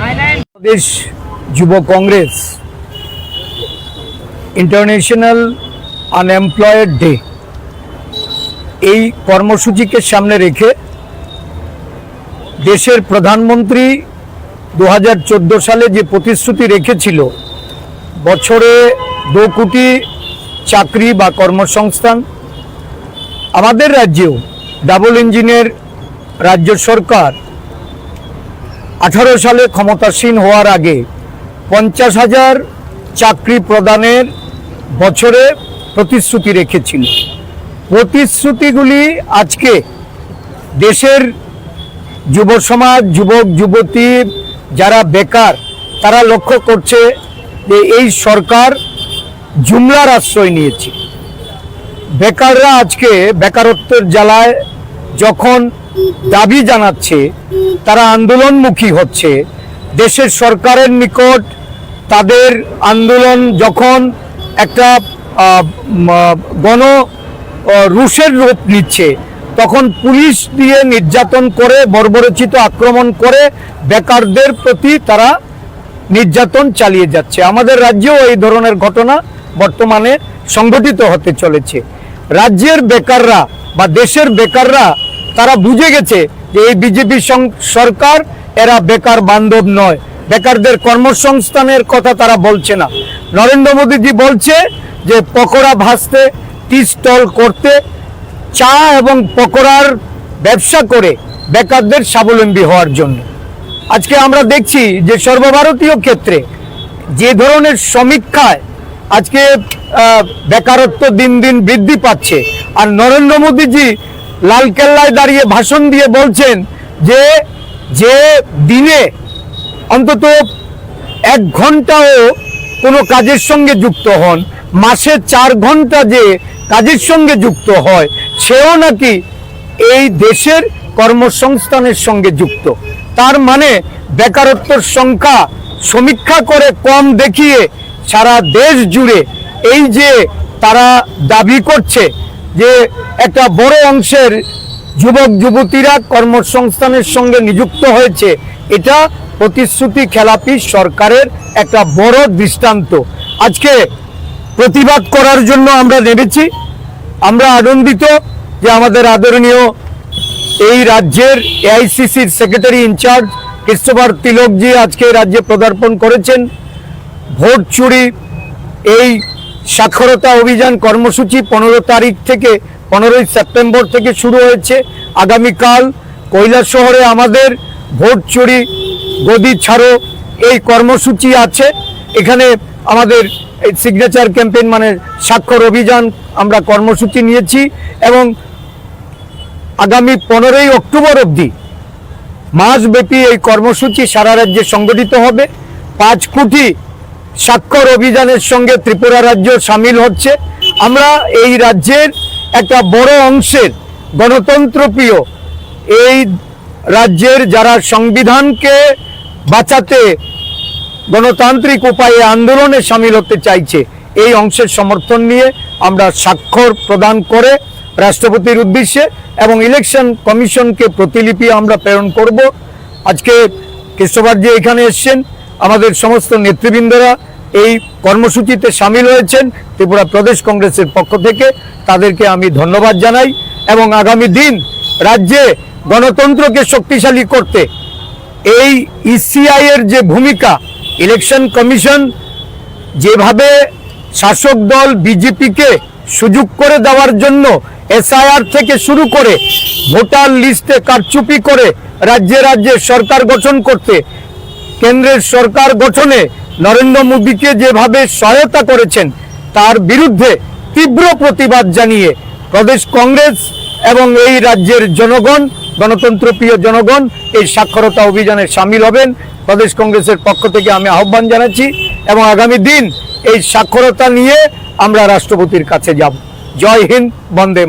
বাংলাদেশ যুব Congress international unemployed day. এই কর্মসূচিকে সামনে রেখে দেশের প্রধানমন্ত্রী দু হাজার চোদ্দ সালে যে প্রতিশ্রুতি রেখেছিল, বছরে দু কোটি চাকরি বা কর্মসংস্থান, আমাদের রাজ্যেও ডাবল ইঞ্জিনের রাজ্য সরকার আঠারো সালে ক্ষমতাসীন হওয়ার আগে পঞ্চাশ হাজার চাকরি প্রদানের বছরে প্রতিশ্রুতি রেখেছিল। প্রতিশ্রুতিগুলি আজকে দেশের যুব সমাজ যুবক, যুবতী যারা বেকার, তারা লক্ষ্য করছে যে এই সরকার জুমলার আশ্রয় নিয়েছে। বেকাররা আজকে বেকারত্বের জ্বালায় যখন দাবি জানাচ্ছে, তারা আন্দোলনমুখী হচ্ছে। দেশের সরকারের নিকট তাদের আন্দোলন যখন একটা গণ রুশের রূপ নিচ্ছে তখন পুলিশ দিয়ে নির্যাতন করে, বর্বরচিত আক্রমণ করে বেকারদের প্রতি তারা নির্যাতন চালিয়ে যাচ্ছে। আমাদের রাজ্যেও এই ধরনের ঘটনা বর্তমানে সংঘটিত হতে চলেছে। রাজ্যের বেকাররা বা দেশের বেকাররা, তারা বুঝে গেছে যে এই বিজেপি সরকার এরা বেকার বান্ধব নয়। বেকারদের কর্মসংস্থানের কথা তারা বলছে না। নরেন্দ্র মোদীজি বলছে যে পকোড়া ভাসতে টি স্টল করতে চা এবং পকোড়ার ব্যবসা করে বেকারদের স্বাবলম্বী হওয়ার জন্য। আজকে আমরা দেখছি যে সর্বভারতীয় ক্ষেত্রে যে ধরনের সমীক্ষায় আজকে বেকারত্ব দিন দিন বৃদ্ধি পাচ্ছে। আর নরেন্দ্র মোদীজি লালকেল্লায় দাঁড়িয়ে ভাষণ দিয়ে বলছেন যে যে দিনে অন্তত এক ঘন্টাও কোনো কাজের সঙ্গে যুক্ত হন, মাসে চার ঘণ্টা যে কাজের সঙ্গে যুক্ত হয় সেও নাকি এই দেশের কর্মসংস্থানের সঙ্গে যুক্ত। তার মানে বেকারত্বর সংখ্যা সমীক্ষা করে কম দেখিয়ে সারা দেশ জুড়ে এই যে তারা দাবি করছে যে একটা বড় অংশের যুবক, যুবতীরা কর্মসংস্থানের সঙ্গে নিযুক্ত হয়েছে, এটা প্রতিশ্রুতি খেলাপি সরকারের একটা বড় দৃষ্টান্ত। আজকে প্রতিবাদ করার জন্য আমরা নেমেছি। আমরা আনন্দিত যে আমাদের আদরণীয় এই রাজ্যের এআইসিসির সেক্রেটারি ইনচার্জ কৃষ্ণবার তিলকজি আজকে রাজ্যে পদার্পণ করেছেন। ভোট চুরি, এই সাক্ষরতা অভিযান কর্মসূচি পনেরো তারিখ থেকে, পনেরোই সেপ্টেম্বর থেকে শুরু হয়েছে। আগামীকাল কৈলাস শহরে আমাদের ভোট চুরি গদি ছাড়ো এই কর্মসূচি আছে। এখানে আমাদের এই সিগনেচার ক্যাম্পেইন মানে স্বাক্ষর অভিযান আমরা কর্মসূচি নিয়েছি এবং আগামী পনেরোই অক্টোবর অবধি মাসব্যাপী এই কর্মসূচি সারা রাজ্যে সংগঠিত হবে। পাঁচ কোটি স্বাক্ষর অভিযানের সঙ্গে ত্রিপুরা রাজ্য সামিল হচ্ছে। আমরা এই রাজ্যের একটা বড় অংশের গণতন্ত্রপ্রিয় এই রাজ্যের যারা সংবিধানকে বাঁচাতে গণতান্ত্রিক উপায়ে আন্দোলনে সামিল হতে চাইছে। এই অংশের সমর্থন নিয়ে আমরা স্বাক্ষর প্রদান করে রাষ্ট্রপতির উদ্দেশ্যে এবং ইলেকশন কমিশনকে প্রতিলিপি আমরা প্রেরণ করব। আজকে কেশবারজি এখানে এসছেন, আমাদের সমস্ত নেতৃবৃন্দরা এই কর্মসূচিতে সামিল হয়েছেন। ত্রিপুরা প্রদেশ কংগ্রেসের পক্ষ থেকে তাদেরকে আমি ধন্যবাদ জানাই এবং আগামী দিন রাজ্যে গণতন্ত্রকে শক্তিশালী করতে এই ইসিআই এর যে ভূমিকা ইলেকশন কমিশন যেভাবে শাসক দল বিজেপিকে সুযোগ করে দেওয়ার জন্য এসআইআর থেকে শুরু করে ভোটার লিস্টে কারচুপি করে রাজ্যে রাজ্যে সরকার গঠন করতে, কেন্দ্রের সরকার গঠনে নরেন্দ্র মোদীকে যেভাবে সহায়তা করেছেন, তার বিরুদ্ধে তীব্র প্রতিবাদ জানিয়ে প্রদেশ কংগ্রেস এবং এই রাজ্যের জনগণ গণতন্ত্রপ্রিয় জনগণ, এই সাক্ষরতা অভিযানে সামিল হবেন। প্রদেশ কংগ্রেসের পক্ষ থেকে আমি আহ্বান জানাচ্ছি এবং আগামী দিন এই সাক্ষরতা নিয়ে আমরা রাষ্ট্রপতির কাছে যাব। জয় হিন্দ, বন্দে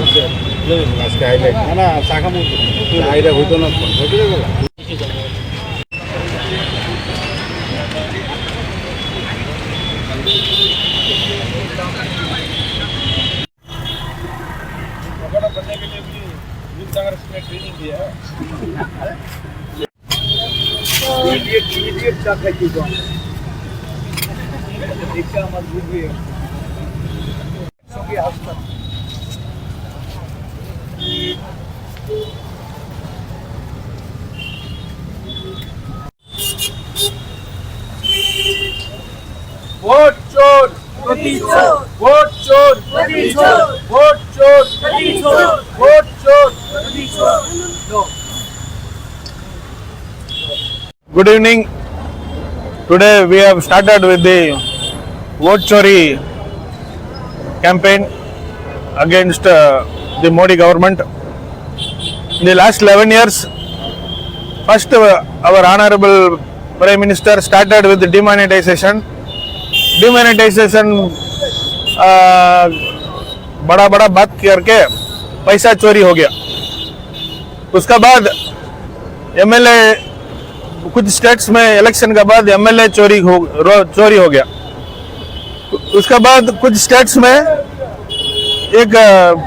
হচ্ছে আজকে হাইলাইট না না, শাখা হইতো না। ইডিয়েট চা খাইছি তো দেখে আমার বুঝবে সঙ্গে আসতাম ভোট চোর ভোট চোর ভোট চোর ভোট চোর Good evening. Today we have started with the vote chori campaign against uh, the Modi government. In the last 11 years, first uh, our honorable Prime Minister started with the demonetization. Demonetization uh, बड़ा बड़ा बात करके पैसा चोरी हो गया उसका बाद एमएलए कुछ स्टेट्स में इलेक्शन के बाद एमएलए चोरी हो चोरी हो गया। उसके बाद कुछ स्टेट्स में एक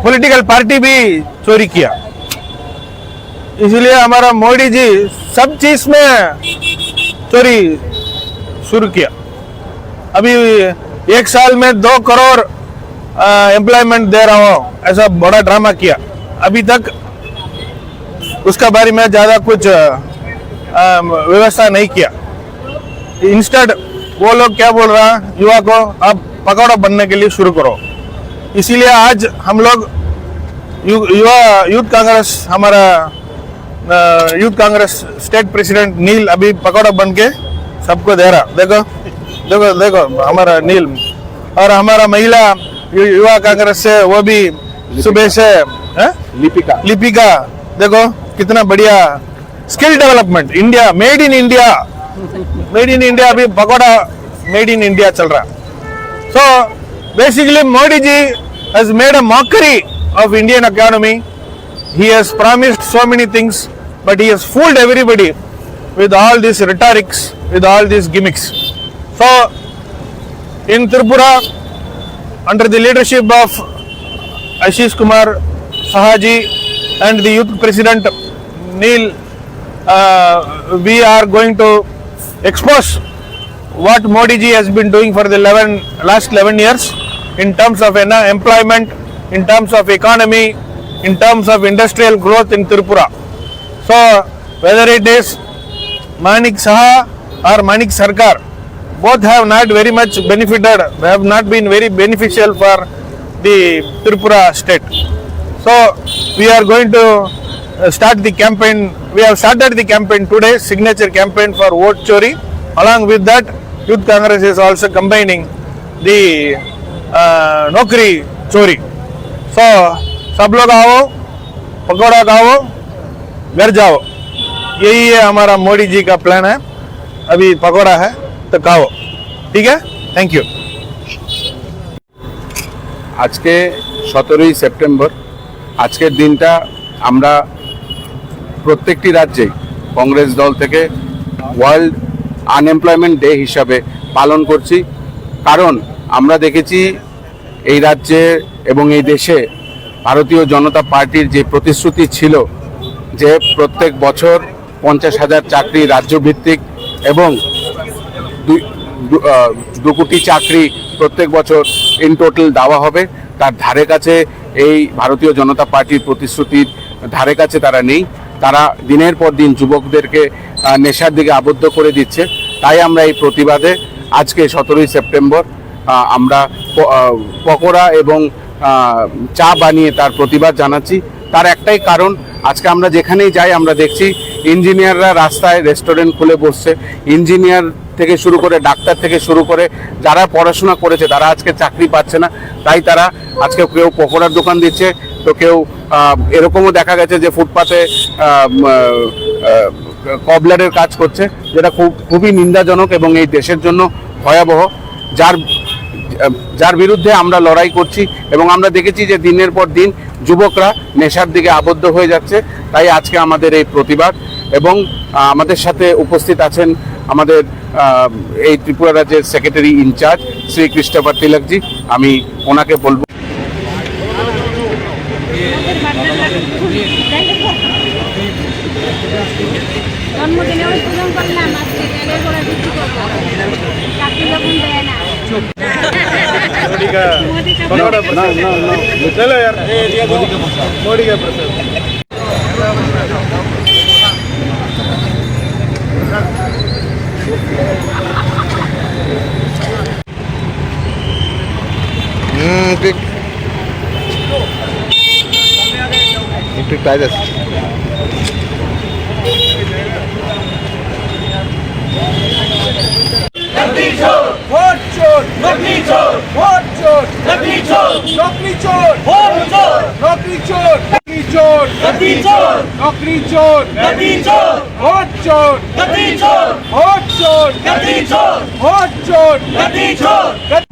पॉलिटिकल पार्टी भी चोरी किया। इसलिए हमारा मोदी जी सब चीज़ में चोरी शुरू किया। अभी एक साल में दो करोड़ एम्प्लॉयमेंट दे रहा हूँ, ऐसा बड़ा ड्रामा किया। अभी तक उसका बारे में ज़्यादा कुछ व्यवस्था नहीं किया। इंस्टेंट वो लोग क्या बोल रहा है? युवा को अब पकौड़ा बनने के लिए शुरू करो। इसीलिए आज हम लोग यु- युवा यूथ कांग्रेस हमारा youth Congress state president Neel अभी पकौड़ा बन के सबको दे रहा। देखो देखो देखो हमारा नील और हमारा महिला यु- युवा कांग्रेस से वो भी सुबह से लिपिका। लिपिका देखो कितना बढ़िया skill development India made in India made in India अभी पकौड़ा मेड इन इंडिया चल रहा so basically Modi ji has made a mockery of Indian economy he has promised so many things but he has fooled everybody with all these rhetorics with all these gimmicks so in tripura under the leadership of Ashish Kumar Sahaji and the youth president Neil, uh, we are going to expose what Modi ji has been doing for the 11, last 11 years in terms of uh, employment, in terms of economy, in terms of industrial growth in Tripura. So whether it is Manik Saha or Manik Sarkar, both have not very much benefited, have not been very beneficial for the Tripura state. So we are going to uh, start the campaign. We have started the campaign today, signature campaign for vote chori. Along with that, Youth Congress is also combining the uh, Nokri chori. So सब लोग आओ, पकौड़ा खाओ, घर जाओ. यही है हमारा मोदी जी का प्लान है अभी पकौड़ा है तो खाओ ठीक है थैंक यू আজকে সতেরোই সেপ্টেম্বর আজকের দিনটা আমরা প্রত্যেকটি রাজ্যেই কংগ্রেস দল থেকে ওয়ার্ল্ড আনএমপ্লয়মেন্ট ডে হিসাবে পালন করছি। কারণ আমরা দেখেছি এই রাজ্যে এবং এই দেশে ভারতীয় জনতা পার্টির যে প্রতিশ্রুতি ছিল যে প্রত্যেক বছর পঞ্চাশ হাজার চাকরি রাজ্যভিত্তিক এবং দু কোটি চাকরি প্রত্যেক বছর ইন টোটাল দেওয়া হবে। তার ধারে কাছে এই ভারতীয় জনতা পার্টির প্রতিশ্রুতির ধারে কাছে তারা নেই। তারা দিনের পর দিন যুবকদেরকে নেশার দিকে আবদ্ধ করে দিচ্ছে। তাই আমরা এই প্রতিবাদে আজকে সতেরোই সেপ্টেম্বর আমরা পকোড়া এবং চা বানিয়ে তার প্রতিবাদ জানাচ্ছি। তার একটাই কারণ, আজকে আমরা যেখানেই যাই আমরা দেখছি ইঞ্জিনিয়াররা রাস্তায় রেস্টুরেন্ট খুলে বসছে। ইঞ্জিনিয়ার থেকে শুরু করে, ডাক্তার থেকে শুরু করে, যারা পড়াশোনা করেছে, তারা আজকে চাকরি পাচ্ছে না। তাই তারা আজকে কেউ পকোড়ার দোকান দিচ্ছে, তো কেউ এরকমও দেখা গেছে যে ফুটপাতে কবলারের কাজ করছে, যেটা খুব, খুবই নিন্দাজনক এবং এই দেশের জন্য ভয়াবহ। যার যার বিরুদ্ধে আমরা লড়াই করছি এবং আমরা দেখেছি যে দিনের পর দিন যুবকরা নেশার দিকে আবদ্ধ হয়ে যাচ্ছে। তাই আজকে আমাদের এই প্রতিবাদ এবং আমাদের সাথে উপস্থিত আছেন আমাদের এই ত্রিপুরা রাজ্যের secretary in-charge Shri Christopher Tilakji. আমি ওনাকে বলব জন্মদিনে একটু একটু কাজ আছে নকলি চোর নকলি চোর चोर गद्दी चोर नौकरी चोर गद्दी चोर वोट चोर गद्दी चोर वोट चोर गद्दी चोर वोट चोर गद्दी चोर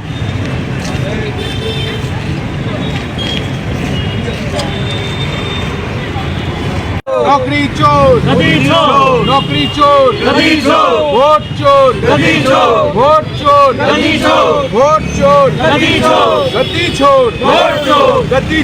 नौकरी चोर गद्दी चोर नौकरी चोर गद्दी चोर वोट चोर गद्दी चोर वोट चोर गद्दी चोर वोट चोर गद्दी चोर गद्दी चोर वोट चोर गद्दी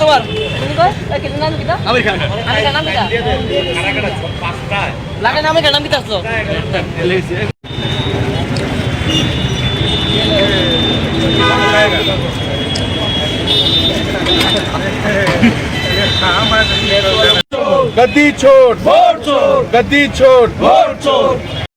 তোমার তুমি কয় এ কি নাম কিটা আমির गद्दी छोड़। गद्दी छोड़।